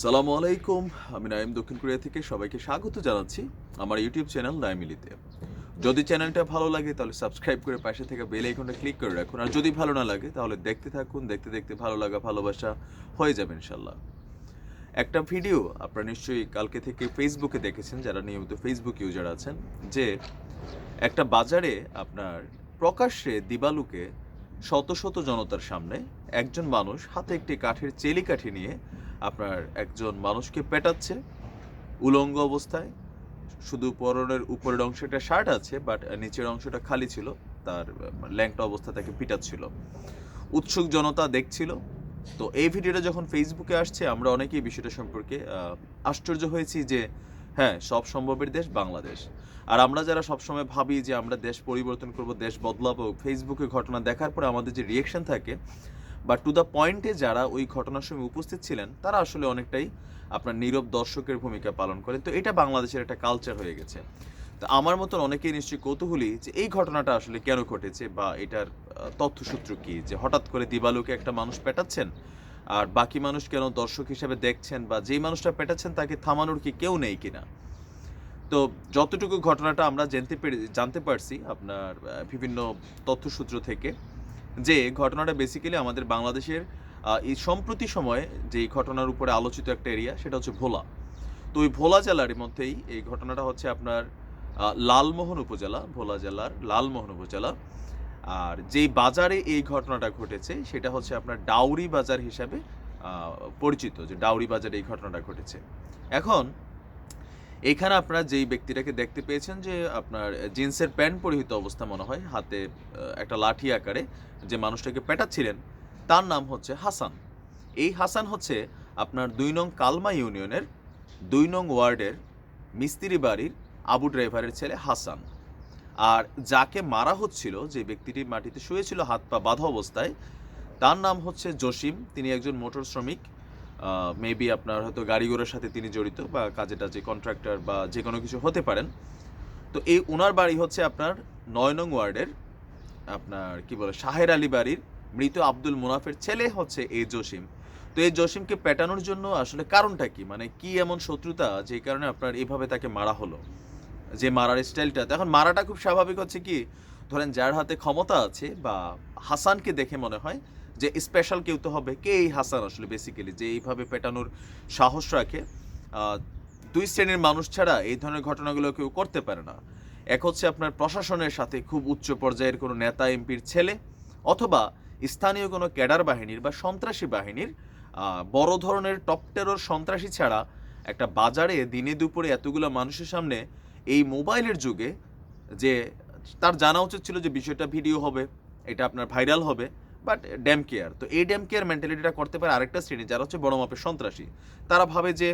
সালামু আলাইকুম, আমি নাইম দক্ষিণ কোরিয়া থেকে সবাইকে স্বাগত জানাচ্ছি আমার ইউটিউব চ্যানেল নাইমিলিতে যদি চ্যানেলটা ভালো লাগে তাহলে সাবস্ক্রাইব করে পাশে থেকে বেল আইকনটা ক্লিক করে রাখুন। আর যদি ভালো না লাগে তাহলে দেখতে থাকুন, দেখতে দেখতে ভালো লাগা, ভালোবাসা হয়ে যাবে ইনশাল্লাহ একটা ভিডিও আপনারা নিশ্চয়ই কালকে থেকে ফেসবুকে দেখেছেন, যারা নিয়মিত ফেসবুক ইউজার আছেন, যে একটা বাজারে আপনার প্রকাশ্যে দিবালুকে শত শত জনতার সামনে একজন মানুষ হাতে একটি কাঠের চেলি কাঠি নিয়ে আপনার একজন মানুষকে পেটাচ্ছে, উলঙ্গ অবস্থায়। শুধু পরনের উপরের অংশটা শার্ট আছে বাট নিচের অংশটা খালি ছিল, তার ল্যাংটা অবস্থা তাকে পিটাচ্ছিল। উৎসুক জনতা দেখছিল। তো এই ভিডিওটা যখন ফেসবুকে আসছে, আমরা অনেকেই বিষয়টা সম্পর্কে আশ্চর্য হয়েছি যে হ্যাঁ সব সম্ভবের দেশ বাংলাদেশ। আর আমরা যারা সবসময় ভাবি যে আমরা দেশ পরিবর্তন করব, দেশ বদলাবো ফেসবুকে ঘটনা দেখার পরে আমাদের যে রিয়েকশন থাকে বা টু দ্য পয়েন্টে যারা ওই ঘটনার সময় উপস্থিত ছিলেন, তারা আসলে অনেকটাই আপনার নীরব দর্শকের ভূমিকা পালন করেন তো এটা বাংলাদেশের একটা কালচার হয়ে গেছে। তো আমার মতন অনেকেই নিশ্চয়ই কৌতূহলী যে এই ঘটনাটা আসলে কেন ঘটেছে বা এটার তথ্যসূত্র কি? যে হঠাৎ করে দিবালুকে একটা মানুষ পেটাচ্ছেন, আর বাকি মানুষ কেন দর্শক হিসেবে দেখছেন বা যেই মানুষটা পেটাচ্ছেন তাকে থামানোর কি কেউ নেই কিনা? তো যতটুকু ঘটনাটা আমরা জানতে পেরে, জানতে পারছি আপনার বিভিন্ন তথ্যসূত্র থেকে যে ঘটনাটা বেসিক্যালি আমাদের বাংলাদেশের এই সম্প্রতি সময়ে যে ঘটনার উপরে আলোচিত একটা এরিয়া সেটা হচ্ছে ভোলা। তো ওই ভোলা জেলার মধ্যেই এই ঘটনাটা হচ্ছে আপনার লালমোহন উপজেলা, ভোলা জেলার লালমোহন উপজেলা। আর যেই বাজারে এই ঘটনাটা ঘটেছে সেটা হচ্ছে আপনার ডাউরি বাজার হিসাবে পরিচিত যে ডাউরি বাজারে এই ঘটনাটা ঘটেছে। এখন এখানে আপনারা যেই ব্যক্তিটাকে দেখতে পেয়েছেন যে আপনার জিন্সের প্যান্ট পরিহিত অবস্থা মনে হয়, হাতে একটা লাঠি আকারে যে মানুষটাকে পেটাচ্ছিলেন, তার নাম হচ্ছে হাসান। এই হাসান হচ্ছে আপনার দুই নং কালমা ইউনিয়নের, দুই নং ওয়ার্ডের মিস্ত্রি বাড়ির আবু ড্রাইভারের ছেলে হাসান। আর যাকে মারা হচ্ছিল, যে ব্যক্তিটি মাটিতে শুয়েছিল, হাত পা বাঁধা অবস্থায়, তার নাম হচ্ছে জসিম। তিনি একজন মোটর শ্রমিক। মেবি আপনার হয়তো গাড়ি ঘোড়ার সাথে তিনি জড়িত বা কাজে টাজে কন্ট্রাক্টর বা যে কোনো কিছু হতে পারেন। তো এই ওনার বাড়ি হচ্ছে আপনার নয় নং ওয়ার্ডের আপনার কি বলে, শাহের আলী বাড়ির মৃত আব্দুল মুনাফের ছেলে হচ্ছে এই জসিম। তো এই জসিমকে পেটানোর জন্য আসলে কারণটা কি? মানে কি এমন শত্রুতা যে কারণে আপনার এভাবে তাকে মারা হলো? যে মারার স্টাইলটা এখন মারাটা খুব স্বাভাবিক হচ্ছে কি? ধরেন যার হাতে ক্ষমতা আছে বা হাসানকে দেখে মনে হয় যে স্পেশাল কেউ তো হবে, কে এই হাসান আসলে বেসিক্যালি যে এইভাবে পেটানোর সাহস রাখে। দুই শ্রেণির মানুষ ছাড়া এই ধরনের ঘটনাগুলো কেউ করতে পারে না। এক হচ্ছে আপনার প্রশাসনের সাথে খুব উচ্চ পর্যায়ের কোনো নেতা, এমপির ছেলে অথবা স্থানীয় কোনো ক্যাডার বাহিনীর বা সন্ত্রাসী বাহিনীর বড় ধরনের টপ টেরর সন্ত্রাসী ছাড়া একটা বাজারে দিনে দুপুরে এতগুলো মানুষের সামনে এই মোবাইলের যুগে যে তার জানা উচিত ছিল যে বিষয়টা ভিডিও হবে, এটা আপনার ভাইরাল হবে। But damn care. তো এই ড্যাম কেয়ার মেন্টালিটিটা করতে পারে আরেকটা শ্রেণি, যারা হচ্ছে বড় মাপের সন্ত্রাসী। তারা ভাবে যে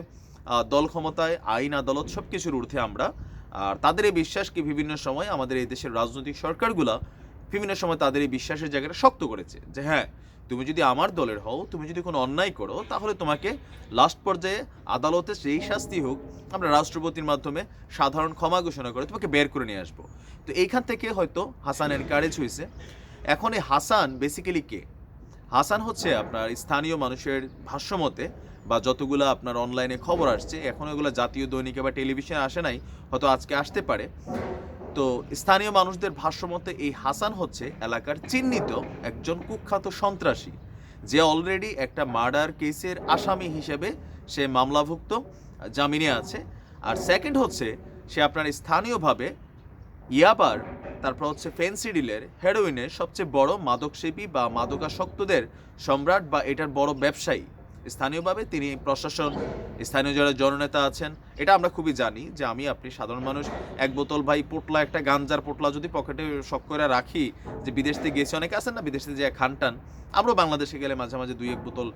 দল ক্ষমতায়, আইন, আদালত সব কিছুর ঊর্ধ্বে আমরা। আর তাদের এই বিশ্বাসকে বিভিন্ন সময় আমাদের এই দেশের রাজনৈতিক সরকারগুলা বিভিন্ন সময় তাদের এই বিশ্বাসের জায়গাটা শক্ত করেছে। যে হ্যাঁ তুমি যদি আমার দলের হও, তুমি যদি কোনো অন্যায় করো, তাহলে তোমাকে লাস্ট পর্যায়ে আদালতে সেই শাস্তি হোক, আমরা রাষ্ট্রপতির মাধ্যমে সাধারণ ক্ষমা ঘোষণা করে তোমাকে বের করে নিয়ে আসব। তো এইখান থেকে হয়তো হাসান এনকারেজ হয়েছে। এখন এই হাসান বেসিক্যালি কে? হাসান হচ্ছে আপনার স্থানীয় মানুষের ভাষ্যমতে বা যতগুলো আপনার অনলাইনে খবর আসছে, এখন এগুলো জাতীয় দৈনিকে বা টেলিভিশনে আসে নাই, হয়তো আজকে আসতে পারে। তো স্থানীয় মানুষদের ভাষ্যমতে এই হাসান হচ্ছে এলাকার চিহ্নিত একজন কুখ্যাত সন্ত্রাসী। যে অলরেডি একটা মার্ডার কেসের আসামি হিসেবে সে মামলাভুক্ত, জামিনে আছে। আর সেকেন্ড হচ্ছে, সে আপনার স্থানীয়ভাবে ইয়াবার, তারপর হচ্ছে ফেন্সিডিলের হেরোইনের সবচেয়ে বড় মাদকসেবী বা মাদকাসক্তদের সম্রাট বা এটার বড় ব্যবসায়ী। স্থানীয়ভাবে তিনি প্রশাসন, স্থানীয় যারা জননেতা আছেন, এটা আমরা খুবই জানি যে আমি, আপনি সাধারণ মানুষ, এক বোতল ভাই পোটলা, একটা গাঞ্জার পোটলা যদি পকেটে শখ করে রাখি যে বিদেশ থেকে গেছে, অনেকে আছেন না বিদেশ থেকে যে খান টান আমরাও বাংলাদেশে গেলে মাঝে মাঝে দুই, এক বোতল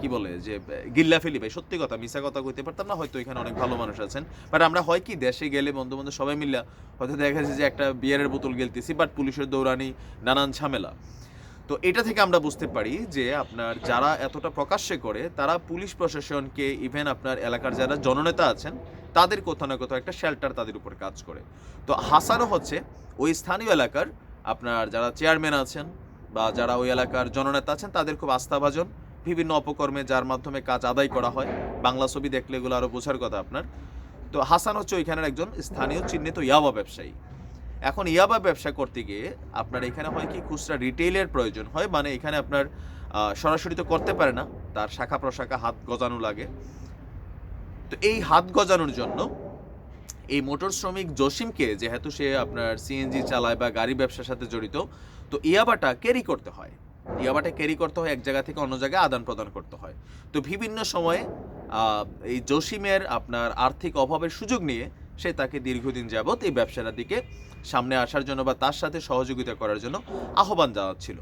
কি বলে যে গিল্লা ফেলি ভাই, সত্যি কথা মিশা কথা কইতে পারতাম না, হয়তো এখানে অনেক ভালো মানুষ আছেন বাট আমরা হয় কি, দেশে গেলে বন্ধু বান্ধব সবাই মিল্লা হয়তো দেখা যাচ্ছে যে একটা বিয়ারের বোতল গেলতেছি বাট পুলিশের দৌড়ানি, নানান ঝামেলা। তো এটা থেকে আমরা বুঝতে পারি যে আপনার যারা এতটা প্রকাশ্যে করে, তারা পুলিশ প্রশাসনকে ইভেন আপনার এলাকার যারা জননেতা আছেন, তাদের কোথাও না কোথাও একটা শেল্টার তাদের উপর কাজ করে। তো হাসানও হচ্ছে, ওই স্থানীয় এলাকার আপনার যারা চেয়ারম্যান আছেন বা যারা ওই এলাকার জননেতা আছেন, তাদের খুব আস্থাভাজন। বিভিন্ন অপকর্মে যার মাধ্যমে কাজ আদায় করা হয়। বাংলা ছবি দেখলে এগুলো আরও বোঝার কথা আপনার। তো হাসান হচ্ছে ওইখানের একজন স্থানীয় চিহ্নিত ইয়াবা ব্যবসায়ী। এখন ইয়াবা ব্যবসা করতে গিয়ে আপনার এখানে হয় কি খুচরা রিটেইলের প্রয়োজন হয় মানে এখানে আপনার সরাসরি তো করতে পারে না, তার শাখা প্রশাখা হাত গজানো লাগে। তো এই হাত গজানোর জন্য এই মোটর শ্রমিক জসিমকে, যেহেতু সে আপনার সিএনজি চালায় বা গাড়ি ব্যবসার সাথে জড়িত, তো ইয়াবাটা ক্যারি করতে হয়। ইয়াবাটা ক্যারি করতে হয়, এক জায়গা থেকে অন্য জায়গায় আদান প্রদান করতে হয়। তো বিভিন্ন সময়ে এই জসিমের আপনার আর্থিক অভাবের সুযোগ নিয়ে সে তাকে দীর্ঘদিন যাবৎ এই ব্যবসাটার দিকে সামনে আসার জন্য বা তার সাথে সহযোগিতা করার জন্য আহ্বান জানাচ্ছিল।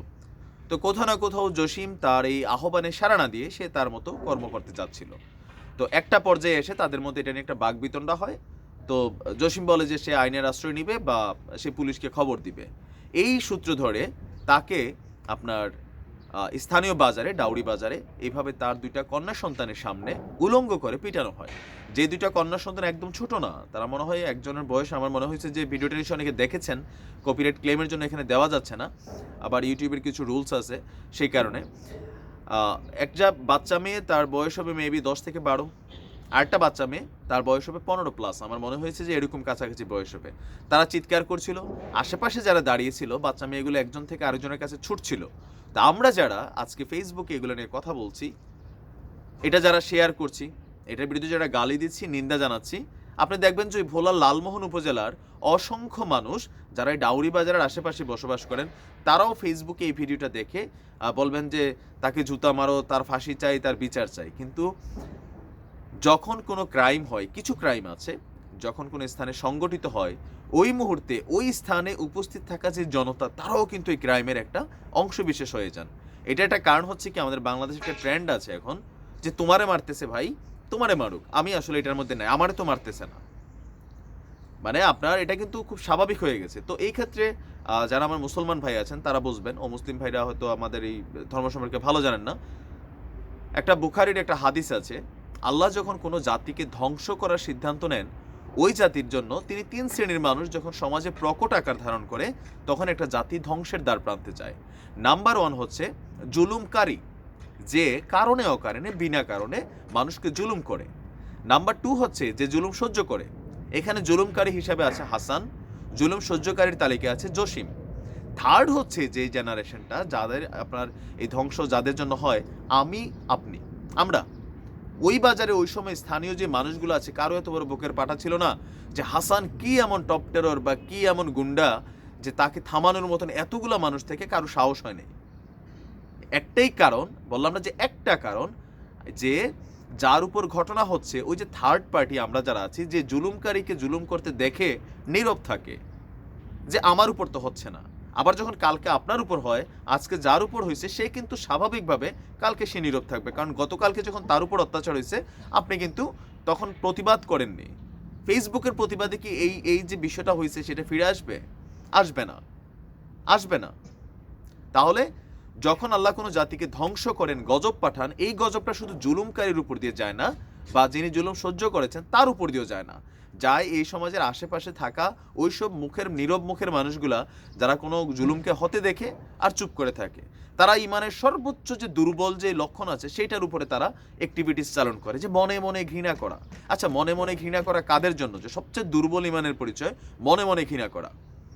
তো কোথাও না কোথাও জসিম তার এই আহ্বানে সাড়া না দিয়ে সে তার মতো কর্ম করতে যাচ্ছিল তো একটা পর্যায়ে এসে তাদের মধ্যে এটা নিয়ে একটা বাগবিতণ্ডা হয়। তো জসিম বলে যে সে আইনের আশ্রয় নিবে বা সে পুলিশকে খবর দিবে। এই সূত্র ধরে তাকে আপনার স্থানীয় বাজারে, ডাউরি বাজারে, এইভাবে তার দুইটা কন্যা সন্তানের সামনে উলঙ্গ করে পিটানো হয়। যে দুইটা কন্যা সন্তান একদম ছোট না, তারা মনে হয় একজনের বয়স, আমার মনে হয়েছে যে ভিডিওটা নিশ্চয়ই অনেকে দেখেছেন কপিরাইট ক্লেমের জন্য এখানে দেওয়া যাচ্ছে না, আবার ইউটিউবের কিছু রুলস আছে সেই কারণে। একটা বাচ্চা মেয়ে, তার বয়স হবে মেবি দশ থেকে বারো, আরেকটা বাচ্চা মেয়ে, তার বয়স হবে পনেরো প্লাস আমার মনে হয়েছে যে এরকম কাছাকাছি বয়স হবে। তারা চিৎকার করছিল, আশেপাশে যারা দাঁড়িয়েছিল, বাচ্চা মেয়েগুলো একজন থেকে আরেকজনের কাছে ছুটছিল। তা আমরা যারা আজকে ফেসবুকে এগুলো নিয়ে কথা বলছি, এটা যারা শেয়ার করছি এটার বিরুদ্ধে যারা গালি দিচ্ছি, নিন্দা জানাচ্ছি, আপনি দেখবেন যে ভোলার লালমোহন উপজেলার অসংখ্য মানুষ যারা এই ডাউরি বাজারের আশেপাশে বসবাস করেন, তারাও ফেসবুকে এই ভিডিওটা দেখে বলবেন যে তাকে জুতা মারো, তার ফাঁসি চাই, তার বিচার চাই। কিন্তু যখন কোনো ক্রাইম হয়, কিছু ক্রাইম আছে, যখন কোনো স্থানে সংগঠিত হয়, ওই মুহূর্তে ওই স্থানে উপস্থিত থাকা যে জনতা, তারাও কিন্তু এই ক্রাইমের একটা অংশ বিশেষ হয়ে যান। এটা একটা কারণ হচ্ছে কি, আমাদের বাংলাদেশে একটা ট্রেন্ড আছে এখন, যে তোমারে মারতেছে ভাই তোমারে মারুক, আমি আসলে এটার মধ্যে নাই, আমারে তো মারতেছে না। মানে আপনার এটা কিন্তু খুব স্বাভাবিক হয়ে গেছে। তো এই ক্ষেত্রে যারা আমার মুসলমান ভাই আছেন, তারা বুঝবেন, ও মুসলিম ভাইরা হয়তো আমাদের এই ধর্ম সম্পর্কে ভালো জানেন না। একটা বুখারির একটা হাদিস আছে, আল্লাহ যখন কোনো জাতিকে ধ্বংস করার সিদ্ধান্ত নেন, ওই জাতির জন্য তিনি তিন শ্রেণির মানুষ যখন সমাজে প্রকট আকার ধারণ করে, তখন একটা জাতি ধ্বংসের দ্বার প্রান্তে যায়। নাম্বার ওয়ান হচ্ছে জুলুমকারী। যে কারণে অকারণে, বিনা কারণে মানুষকে জুলুম করে। নাম্বার টু হচ্ছে যে জুলুম সহ্য করে। এখানে জুলুমকারী হিসাবে আছে হাসান, জুলুম সহ্যকারীর তালিকায় আছে জসিম। থার্ড হচ্ছে যে জেনারেশনটা যাদের আপনার এই ধ্বংস যাদের জন্য হয়, আমি, আপনি, আমরা। ওই বাজারে ওই সময় স্থানীয় যে মানুষগুলো আছে, কারও এত বড় বুকের পাটা ছিল না যে হাসান কি এমন টপ টেরর বা কি এমন গুন্ডা যে তাকে থামানোর মতন এতগুলা মানুষ থেকে কারও সাহস হয় নাই একটাই কারণ, বললাম না যে একটা কারণ, যে যার উপর ঘটনা হচ্ছে, ওই যে থার্ড পার্টি আমরা যারা আছি, যে জুলুমকারীকে জুলুম করতে দেখে নীরব থাকে, যে আমার উপর তো হচ্ছে না। আবার যখন কালকে আপনার উপর হয়, আজকে যার উপর হয়েছে সে কিন্তু স্বাভাবিকভাবে কালকে সে নীরব থাকবে। কারণ গতকালকে যখন তার উপর অত্যাচার হয়েছে আপনি কিন্তু তখন প্রতিবাদ করেননি। ফেসবুকের প্রতিবাদে কি এই এই যে বিষয়টা হয়েছে সেটা ফিরে আসবে? আসবে না। আসবে না। তাহলে যখন আল্লাহ কোনো জাতিকে ধ্বংস করেন, গজব পাঠান, এই গজবটা শুধু জুলুমকারীর উপর দিয়ে যায় না, বা যিনি জুলুম সহ্য করেছেন, তার উপর দিয়েও যায় না। যায় এই সমাজের আশেপাশে থাকা ওইসব মুখের, নীরব মুখের মানুষগুলা, যারা কোনো জুলুমকে হতে দেখে আর চুপ করে থাকে, তারা ইমানের সর্বোচ্চ যে দুর্বল যে লক্ষণ আছে সেটার উপরে তারা অ্যাক্টিভিটিস চালন করে, যে মনে মনে ঘৃণা করা। আচ্ছা মনে মনে ঘৃণা করা কাদের জন্য? যে সবচেয়ে দুর্বল ইমানের পরিচয়, মনে মনে ঘৃণা করা।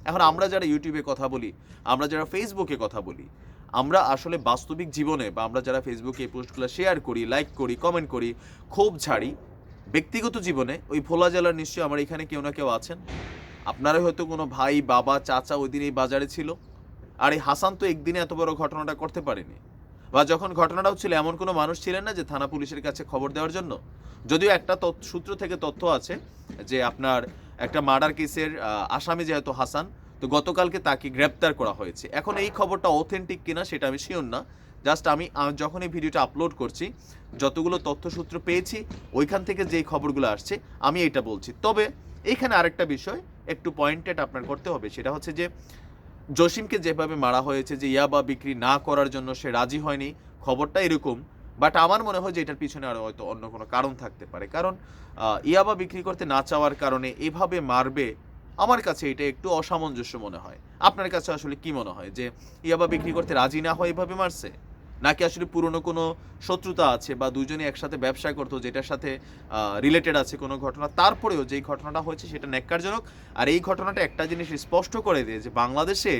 এখন আমরা যারা ইউটিউবে কথা বলি, আমরা যারা ফেসবুকে কথা বলি আমরা আসলে বাস্তবিক জীবনে বা আমরা যারা ফেসবুকে এই পোস্টগুলো শেয়ার করি লাইক করি কমেন্ট করি, ক্ষোভ ঝাড়ি ব্যক্তিগত জীবনে ওই ভোলা জেলার নিশ্চয়ই আমার এখানে কেউ না কেউ আছেন। আপনারা হয়তো কোনো ভাই, বাবা, চাচা ওই দিন এই বাজারে ছিল। আর এই হাসান তো একদিনে এত বড় ঘটনাটা করতে পারেনি। বা যখন ঘটনাটাও ছিল, এমন কোনো মানুষ ছিলেন না যে থানা পুলিশের কাছে খবর দেওয়ার জন্য। যদিও একটা সূত্র থেকে তথ্য আছে যে আপনার একটা মার্ডার কেসের আসামি যেহেতু হাসান তো গতকালকে তাকে গ্রেপ্তার করা হয়েছে। এখন এই খবরটা অথেন্টিক কিনা সেটা আমি শিওর না। জাস্ট আমি যখন এই ভিডিওটা আপলোড করছি, যতগুলো তথ্যসূত্র পেয়েছি, ওইখান থেকে যেই খবরগুলো আসছে, আমি এটা বলছি। তবে এইখানে আরেকটা বিষয়, একটু পয়েন্টেড আপনার করতে হবে। সেটা হচ্ছে যে, জসিমকে যেভাবে মারা হয়েছে, যে ইয়াবা বিক্রি না করার জন্য সে রাজি হয়নি, খবরটা এরকম। বাট আমার মনে হয় যে এটার পিছনে আরও হয়তো অন্য কোনো কারণ থাকতে পারে। কারণ ইয়াবা বিক্রি করতে না চাওয়ার কারণে এভাবে মারবে আমার কাছে এটা একটু অসামঞ্জস্য মনে হয়। আপনার কাছে আসলে কি মনে হয়? যে ইয়াবা বিক্রি করতে রাজি না হয় এভাবে মারছে? নাকি আসলে পুরনো কোনো শত্রুতা আছে বা দুজনে একসাথে ব্যবসা করতো যেটার সাথে রিলেটেড আছে কোনো ঘটনা? তারপরেও যেই ঘটনাটা হয়েছে সেটা ন্যাক্কারজনক। আর এই ঘটনাটা একটা জিনিস স্পষ্ট করে দিয়ে যে বাংলাদেশে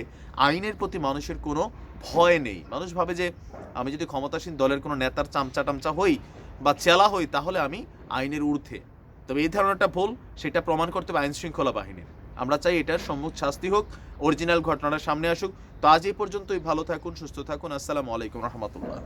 আইনের প্রতি মানুষের কোনো ভয় নেই। মানুষ ভাবে যে, আমি যদি ক্ষমতাসীন দলের কোনো নেতার চামচা টামচা হই বা চেলা হই, তাহলে আমি আইনের ঊর্ধ্বে। তবে এই ধারণাটা ভুল, সেটা প্রমাণ করতে হবে আইন শৃঙ্খলা বাহিনীর। আমরা চাই এটার সম্মুখ শাস্তি হোক অরিজিনাল ঘটনাটা সামনে আসুক। তো আজ এই পর্যন্তই, ভালো থাকুন, সুস্থ থাকুন, আসসালামু আলাইকুম রহমতুল্লাহ।